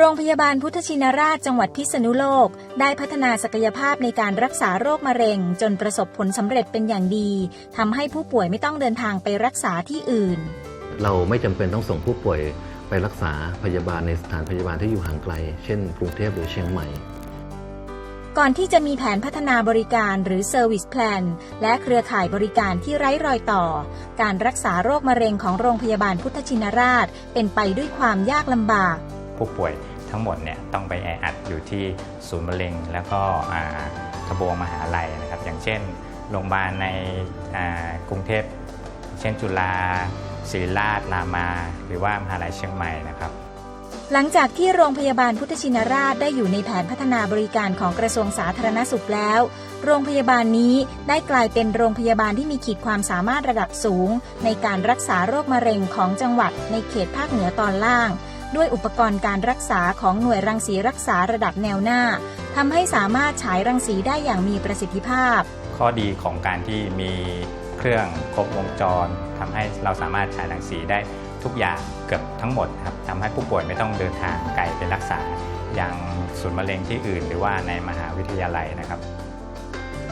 โรงพยาบาลพุทธชินราชจังหวัดพิษณุโลก ได้พัฒนาศักยภาพในการรักษาโรคมะเร็ง จนประสบผลสำเร็จเป็นอย่างดีทำให้ผู้ป่วยไม่ต้องเดินทางไปรักษาที่อื่น เราไม่จำเป็นต้องส่งผู้ป่วยไปรักษาพยาบาลในสถานพยาบาลที่อยู่ห่างไกล เช่นกรุงเทพหรือเชียงใหม่ก่อนที่จะมีแผนพัฒนาบริการหรือ Service Plan และเครือข่ายบริการที่ไร้รอยต่อ การรักษาโรคมะเร็งของโรงพยาบาลพุทธชินราช เป็นไปด้วยความยากลำบาก ผู้ป่วย ทั้งหมดเนี่ยต้องไปแออัดอยู่ที่ศูนย์มะเร็ง แล้วก็อ่ากระบวงมหาลัยนะครับ อย่างเช่น โรงพยาบาลในกรุงเทพ เช่นจุฬาศิริราชรามา หรือว่ามหาลัยเชียงใหม่นะครับ หลังจากที่โรงพยาบาลพุทธชินราชได้อยู่ในแผนพัฒนาบริการของกระทรวงสาธารณสุขแล้ว โรงพยาบาลนี้ได้กลายเป็นโรงพยาบาลที่มีขีดความสามารถระดับสูง ในการรักษาโรคมะเร็งของจังหวัดในเขตภาคเหนือตอนล่าง ด้วยอุปกรณ์การรักษาของหน่วยรังสีรักษาระดับแนวหน้าทำให้สามารถฉายรังสีได้อย่างมีประสิทธิภาพ ข้อดีของการที่มีเครื่องครบวงจรทำให้เราสามารถฉายรังสีได้ทุกอย่างเกือบทั้งหมดครับทำให้ผู้ป่วยไม่ต้องเดินทางไกลไปรักษา อย่างศูนย์มะเร็งที่อื่น หรือว่าในมหาวิทยาลัยนะครับ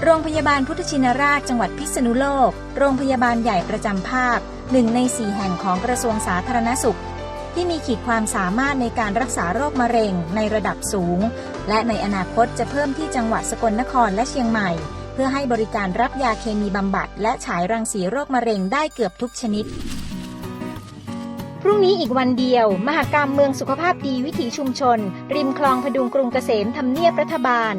โรงพยาบาลพุทธชินราชจังหวัดพิษณุโลก โรงพยาบาลใหญ่ประจำภาคหนึ่งในสี่แห่งของกระทรวงสาธารณสุข ที่มีขีดความสามารถในการรักษาโรคมะเร็งในระดับสูง และในอนาคตจะเพิ่มที่จังหวัดสกลนครและเชียงใหม่ เพื่อให้บริการรับยาเคมีบำบัด และฉายรังสีโรคมะเร็งได้เกือบทุกชนิด พรุ่งนี้อีกวันเดียว มหกรรมเมืองสุขภาพดีวิถีชุมชน ริมคลองพดุงกรุงเกษมทำเนียบรัฐบาล